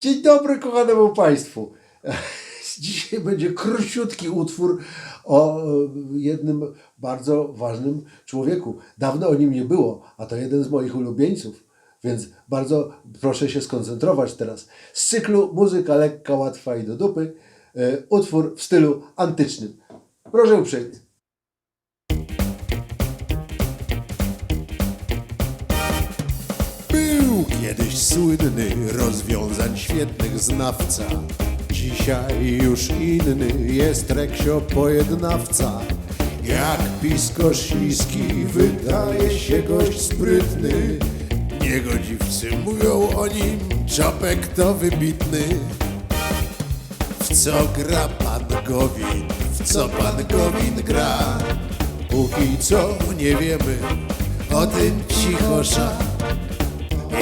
Dzień dobry kochanemu Państwu. Dzisiaj będzie króciutki utwór o e, jednym bardzo ważnym człowieku. Dawno o nim nie było, a to jeden z moich ulubieńców. Więc bardzo proszę się skoncentrować teraz. Z cyklu Muzyka lekka, łatwa i do dupy. e, Utwór w stylu antycznym. Proszę uprzejmie. Kiedyś słynny rozwiązań świetnych znawca. Dzisiaj już inny jest reksio pojednawca. Jak pisko śliski wydaje się gość sprytny. Niegodziwcy mówią o nim, czopek to wybitny. W co gra pan Gowin, w co pan Gowin gra? Póki co nie wiemy, o tym cichosza.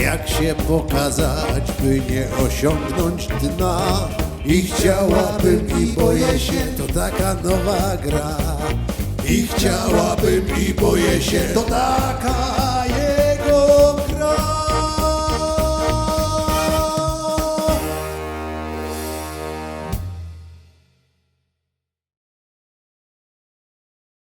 Jak się pokazać, by nie osiągnąć dna? I chciałabym i boję się, to taka nowa gra. I chciałabym i boję się, to taka